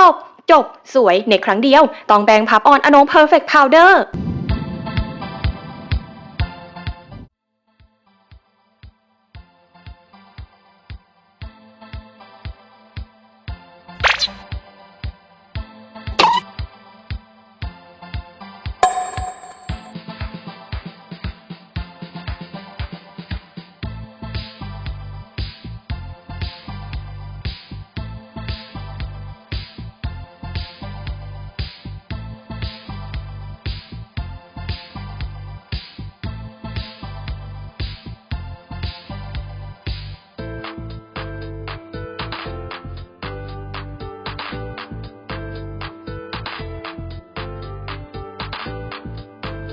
ตบ จบ สวยในครั้งเดียว ตองแบงพับออนอโนเพอร์เฟกต์พาวเดอร์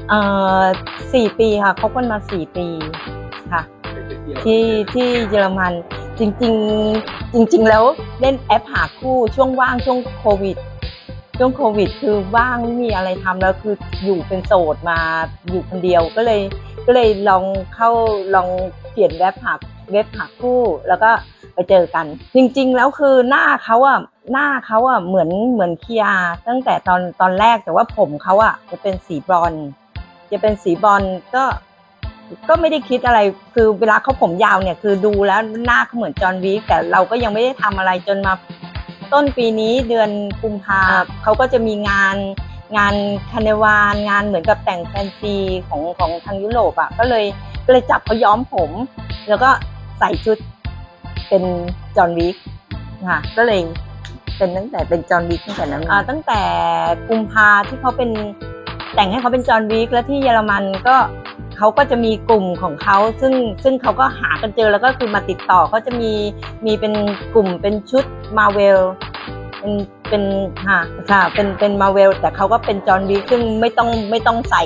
เอ่อสี่ปีค่ะคบกันมาสี่ปีค่ะ ที่ที่เยอรมันจริงๆจริง ๆ แล้วเล่นแอปหาคู่ช่วงว่างช่วงโควิดช่วงโควิด คือว่างไม่มีอะไรทำแล้วคืออยู่เป็นโสดมาอยู่คนเดียวก็เลยก็เลยลองเข้าลองเขียนเว็บหาเว็บหาคู่ แล้วก็ไปเจอกัน จริง ๆ แล้วคือหน้าเขาอะหน้าเขาอะเหมือนเหมือนเคียร์ตั้งแต่ตอนตอนแรกแต่ว่าผมเขาอะจะเป็นสีบรอนซ์ จะเป็นสีบรอนซ์ก็ ก็ไม่ได้คิดอะไร คือเวลาเขาผมยาวเนี่ยคือดูแล้วหน้าเขาเหมือนจอห์นวิกแต่เราก็ยังไม่ได้ทำอะไรจนมาต้นปีนี้เดือนกุมภาเขาก็จะมีงานงานคาเนวาลงานเหมือนกับแต่งแฟนซีของของทางยุโรปอะก็เลยก็เลยจับเขาย้อมผม แล้วก็ใส่ชุดเป็นจอห์นวิกค่ะก็เลยเป็นตั้งแต่เป็นจอห์นวิกตั้งแต่นั้นมาตั้งแต่กุมภาที่เขาเป็น แต่งให้เขาเป็นจอห์นวิกแล้วที่เยอรมันก็เขาก็จะมีกลุ่มของเขาซึ่งซึ่งเขาก็หากันเจอแล้วก็คือมาติดต่อเขาจะมีมีเป็นกลุ่มเป็นชุดมาเวลเป็นเป็นค่ะค่ะเป็นเป็นมาเวลแต่เขาก็เป็นจอห์นวิกซึ่งไม่ต้องไม่ต้องใส่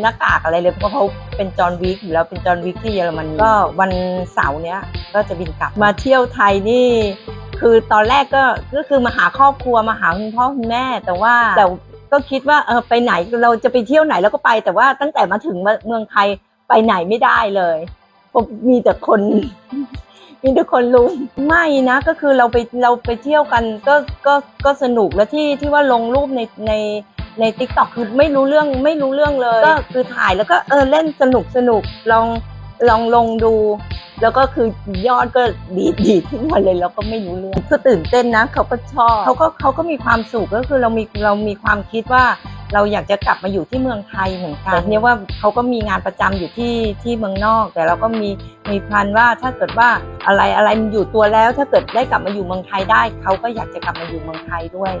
หน้ากากอะไรเลยเพราะเขาเป็นจอห์นวิกอยู่แล้วเป็นจอห์นวิกที่เยอรมันก็วันเสาร์เนี้ยก็จะบินกลับมาเที่ยวไทยนี่คือตอนแรกก็ก็คือมาหาครอบครัวมาหาคุณพ่อคุณแม่แต่ว่าแต่ ก็คิดว่าเออไปไหนเราจะไปเที่ยวไหนเราก็ไป แต่ว่าตั้งแต่มาถึงเมืองไทยไปไหนไม่ได้เลยพราะมีแต่คน มีแต่คนลุมไม่นะก็คือเราไปเราไปเที่ยวกันก็ก็ก็สนุกแล้วที่ที่ว่าลงรูปในในในทิกตอกคือไม่รู้เรื่องไม่รู้เรื่องเลย ก็คือถ่ายแล้วก็เออเล่นสนุกสนุกลองลองลงดู แล้วก็คือยอดก็ดีดีขึ้นมาเลยแล้วก็ไม่รู้เรื่องคือตื่นเต้นนะเขาก็ชอบเขาก็เขาก็มีความสุขก็คือเรามีเรามีความคิดว่าเราอยากจะกลับมาอยู่ที่เมืองไทยเหมือนกันเนี่ยว่าเขาก็มีงานประจำอยู่ที่ที่เมืองนอก แต่เราก็มีมีพันว่าถ้าเกิดว่าอะไรอะไรมันอยู่ตัวแล้ว ถ้าเกิดได้กลับมาอยู่เมืองไทยได้เขาก็อยากจะกลับมาอยู่เมืองไทยด้วย